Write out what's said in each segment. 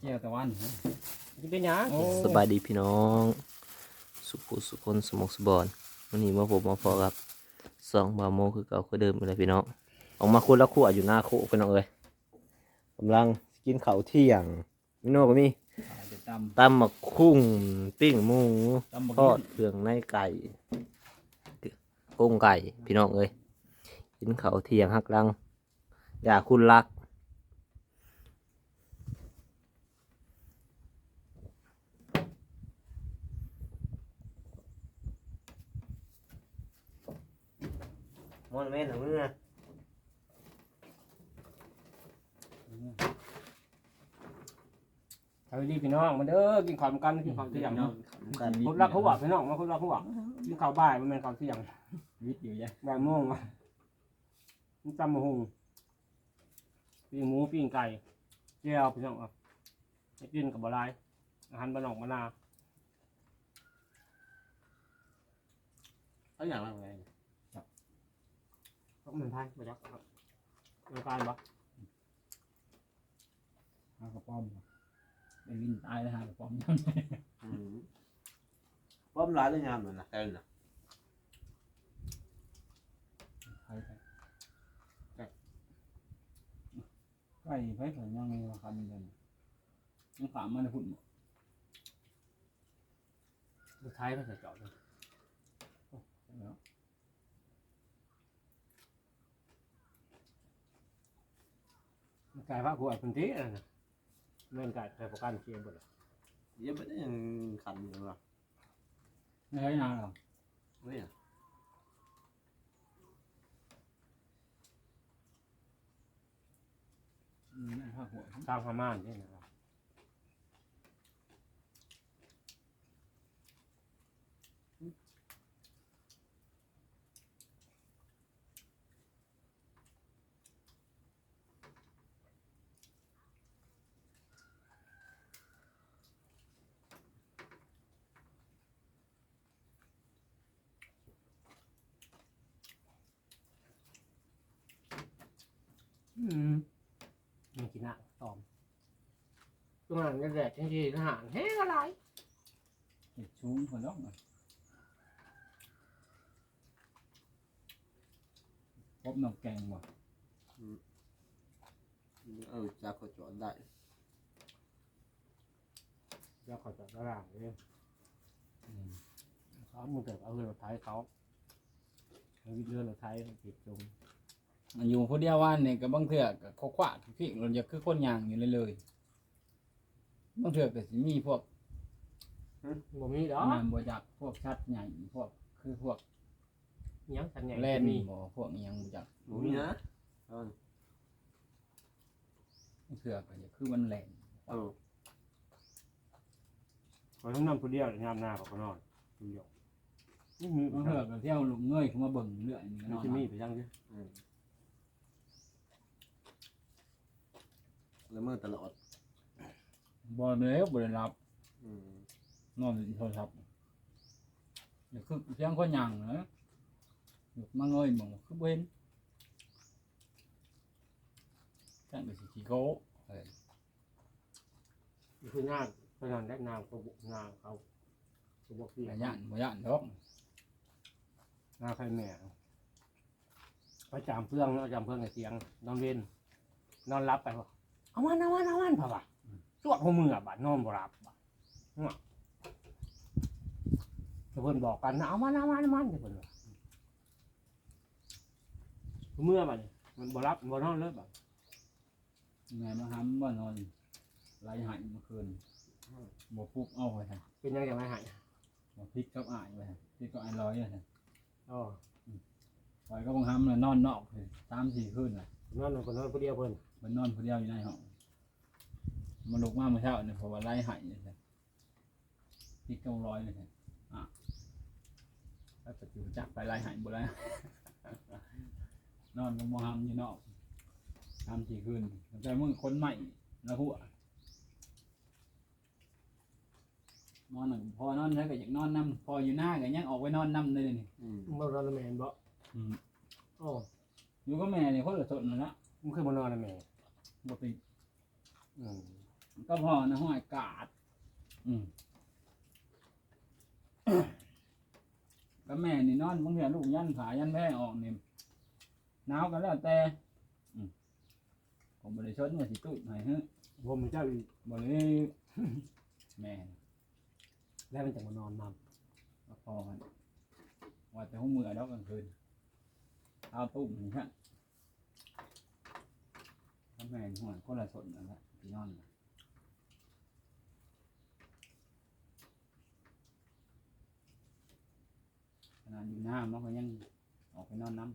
เจียวตะวันจะเป็นหยังโอ้สบายดีพี่น้อง สุขุสุคนสมองสบอนวันนี้มาผมมาพอกับสองบาโมคือเก่าคือเดิมเลยพี่น้องออกมาคุยแล้วคู่อยู่หน้าคู่พี่น้องเอ้ยกำลังกินข้าวเที่ยงพี่น้องก็มีอาจจะตตำหมักคุ้งปิ้งหมูำตำบักทอดเครื่องในไก่กุ้งไก่พี่น้องเอ้ยกินข้าวเที่ยงหักลังอย่าคุณรัก มอนแม่นของมึงอะสวัสดีพี่น้องมาเด้อกินข้าวกันกินข้าวเที่ยงเนาะคนรักเขาหวัพี่น้องมาคนรักเขาหวักินข้าวบ่ายมันเป็นข้าวเที่ยงวิทย์อยู่ยังบ่ายโมงอะมันจำมะฮุงปิ้งหมูปิ้งไก่เจียวพี่น้องอะให้กินกับบะไรอาหารบ้านนอกมานนาเอาอย่างไรไง ก็เหมือนไทยมาจักครับร่างกายบ่หากระป้อมไปวินตายแล้วหากระป้อมยังป้อมร้ายเลยงามเหมือนนะแกน่ะใครไปไก่ไผ่ผลยังไงราคาเป็นเดือนยังฝากมาในหุ่นสุดท้ายไม่ใส่เจาะเลยแล้ว ไก่พระขวดพื้นที่นั่นน่ะเล่นไก่ไก่ประกันเชียร์หมดเลยเยังไม่ได้ยังขันอยู่หรอไม่ใช่นานหรอกไม่อะอืมไม่ภาคหัวสร้างพม่านใช่ไหมครับอืมมีกินอะตอมตรงนั้นก็แดดจริงๆทหารแห้งอะไรเห็ดชูงคนน้องพบน้ำแกงบ่เออจากก็จอดได้แล้วเขาจะกระร่างเลยเขามึงเกิดเอาเรือรถไถเขาเอาวิทย์เรือรถไถติดจมมัน อยู่ผู้เดียววันนี่ก็บางเถื่อก็เขาขวาดพี่มันจะคือคนยางอยู่เลยเลยบางเถื่อก็สิมีพวกบ่มีดอกงานบริจาคพวกชัดใหญ่พวกคือพวกอิหยังสัญญาณแล่นมีบ่พวกอิหยังบริจาคหมูนี่นะเออเถื่อก็จะคือมันแหลนเออขอทั้งนั้นผู้เดียวงามหน้าเขาก็นอนผู้เดียวนี่มีบางเถื่อก็เที่ยวลุงเงยเข้ามาเบิ่งเรื่อยนี่ก็มีนอนจะมีไปยังดิเออ ละเมอตลอด บ่เลยบ่ได้รับอืมนอนอยู่โทรศัพท์เดี๋ยวคือเสียงคนยางนะอยู่มาเงยมองคือบ่เห็นจังก็สิขี้โกเออคือหน้าเพนันได้นามเขาบุกงาเขาเขาบอกพี่บ่ย่านบ่ย่านดอกหน้าใครแม่ไปจามเพื่องเอาจามเพื่องในเสียง นอนเว้นนอนรับไปวะ เอาวันเอาวันเอาวันพ่อวะจวดหัวมืออะบัดนอนบ่รับบัดเนี่ยเพิ่นบอกกันนะเอาวันเอาวันเอาวันเพิ่นว่าหัวมือบัดนี้มันบ่รับบ่นอนเลยบัดไงมาหำว่านอนไหลหายเมื่อคืนบ่ปลุกเอาไว้ฮะเป็นยังไงไม่หายบ่พลิกกับอ้ายไว้ฮะพลิกกับอ้ายลอยไว้ฮะอ๋อปล่อยก็บังคับเลยนอนนอกเลยสามสี่คืนน่ะนอนคนนอนผู้เดียวเพิ่นมันนอนคนเดียวอยู่ในห้อง มันลุกมาเมื่อเช้าเนี่ยเพราะว่าไล่หายเลยสิพี่กำร้อยเลยสิอะแล้วจะอยู่จักไปไล่หายบ่แล้วนอนกับมอฮัมอยู่นอกสามสี่คืนแต่มึงคนใหม่แล้วหัวนอนหนึ่งพอนอนแล้วก็อยากนอนน้ำพออยู่หน้าก็ยังออกไปนอนน้ำเลยนี่อืมบ่นอนแล้วแม่นบ่อืมโอ้อยู่ก็แม่นี่คนละสดนั่นละมันคือบ่นอนแล้วแม่บ่ติดอืม ก็พอนะห้อยกาด อืมก็แม่นี่นอนบางทีลูกยันขายันแพ้ออกนี่หนาวกันแล้วแต่อืมผมบริชดมาสิตุ้ยหน่อยเฮ้ยผมมันเจ้าอีกบริแม่แล้วมันจะมานอนนก็พอกันว่าแต่หัวมือดอกกลางคืนเอาตุ้มนี่ฮะก็แม่นหัวคนละสนนั่นแหละพี่นอนน่ะ นาดอยู่หน้ามันก็ยังออกไปนอนน้ำำ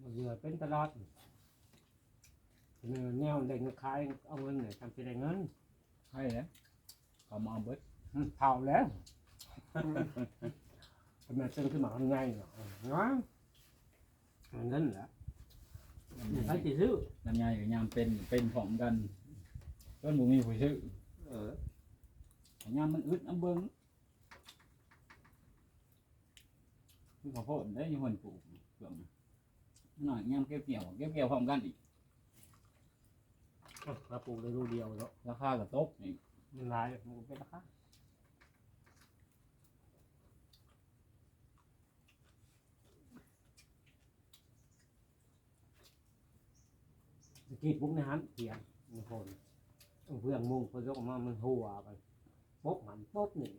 มันเรือเป็นตลอดเนื้อแนวเด็กขายเอาเงินเนี่ยทำเป็นได้เงินให้แล้วเขามาเอาเบิดอืมเผาแล้วทำไมเต้นขึ้นมาทำไงเนาะเนาะเอาเงินแหละ ใครจะซื้อน้ำยาอยู่ยามเป็นเป็นของกันจนบุมีผู้ซื้อเออยามมันอึดน้ำเบิ้งคือข้าวโพดได้ยี่ห้อปลูกเปลือกนะหน่อยยามเกี่ยวเกี่ยวเกี่ยวเกี่ยวพร้อมกันอีกเราปลูกได้รูเดียวแล้วราคาก็ตกอีกมันหลายมันเป็นราคา สกีปุ๊บในหันเทียนมันโคนเพื่อนมุ่งเพื่อนยกออกมามันหัวไปปุ๊บหันปุ๊บหนึ่ง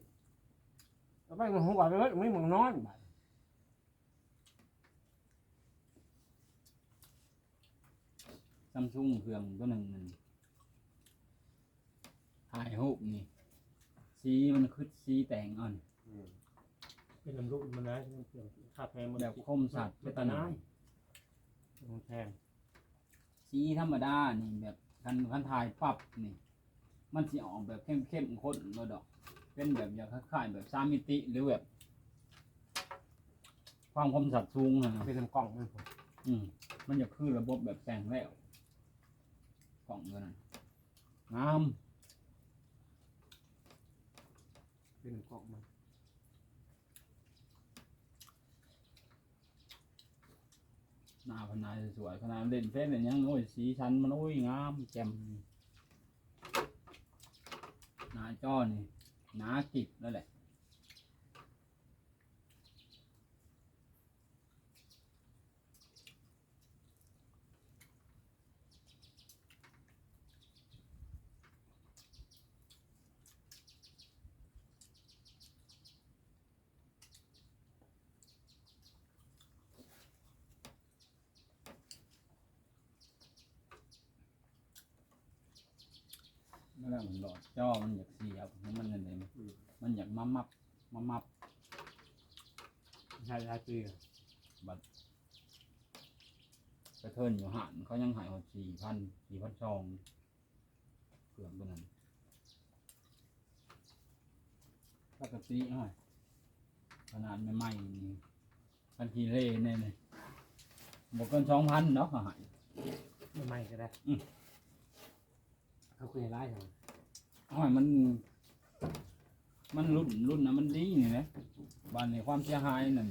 แล้วไปมันหัวไปเลยไม่มันนอนไปซัมซุงเครื่องตัวหนึ่งนั่นถ่ายรูปนี่ สีมันคือสีแต่งอ่อนอืมเป็นน้ำลูกมันนะเป็นเครื่องค่าแพงมันแบบคมสัตว์เป็นตตานาน้ายยมันแพง สีธรรมดานี่แบบคันคันถ่ายปั๊บนี่ มันสิออกแบบเข้มเข้มๆข้นเลยดอก เป็นแบบอย่างคล้ายๆแบบสามมิติหรือแบบ ความคมสัตว์สูงนะเป็นน้ำกล่องมันผมอืมมันจะคือระบบแบบแสงแล้วกล่องตัวนั้นงามเป็นน้ำกล่องมัน หน้าพนายสวยๆขนาดเล่นเฟซเนี่ยยังโอ้ยสีชันมันโอ้ยงามแจ่มหน้าจ้อนี่หนากิบนั่นแหละ นั่นแหละมันหลอดจอมันอยากเสียบให้มันนั่นเองมันอยากมามับมามับใช่หลายปีอะกระเทินอยู่หันเขายังหายหมดสี่พันสี่พันซองเกือบตัวนั้นปกติหน่อยขนาดใหม่ๆนี่พันทีเล่เนี่ยเลยบอกเกินสองพันเนาะเขาหายไม่ไม่ก็ได้อืม เขาคุยไล่เหรอหอยมัน มันรุ่นรุ่นนะมันดีนี่นะบ้านในความเสียหายนั่น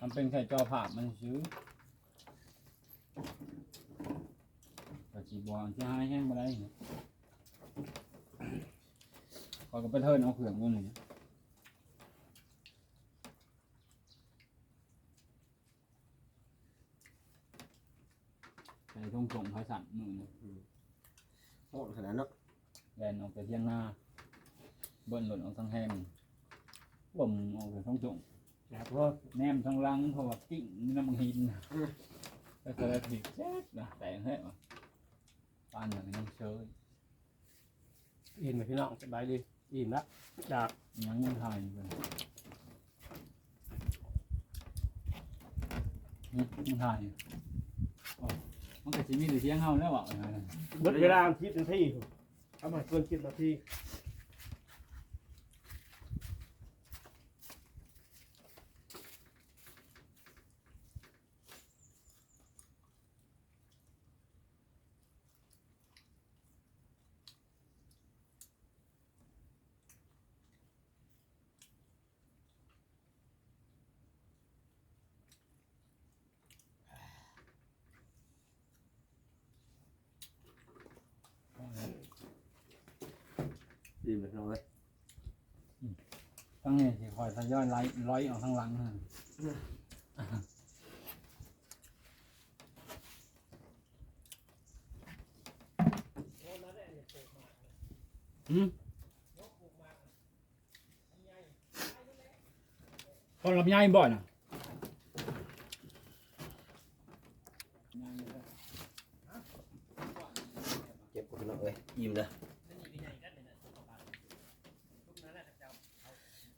มันเป็นแค่จอภาพมันซื้อก็จีบอลเสียหายแห้งมาได้เนี่ยคอยก็ไปเทิร์นเอาเขื่องนู่นนี่ใส่ทงส่งเขาสั่นมือนี่ โหดขนาดนั้นแลนออกไปเที่ยงหน้า เบิ้ลหล่นออกทางแฮมบ่มออกไปท้องจงแบบว่าแนมทางหลังเพราะว่ากิ่งนี่น้ำมันหินก็จะได้ผิดแจ๊ดนะแต่งให้วะปานอย่างน้ำเชยอิ่มไหมพี่น้องสบายดีอิ่มละจากยังยังถ่ายอยู่เลยนี่ยังถ่ายอยู่โอ้ มันก็จะมีแต่เสียงเฮาแล้วว่ะเวลาคิดนาทีเอามาเกินคิดนาที ดีเลยน้องเอ้ยตั้งนี่สิคอยทยอยไล่ร้อยออกข้างหลังฮะอืมตอนรับย้ายบ่อยนะเจ็บพี่น้องเอ้ยอิ่มเล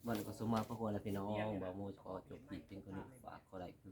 ยมันก็สมมาพระควรและพี่น้องบาโมขอจบคลิปเป็นคนหนึ่งฝากขอไลค์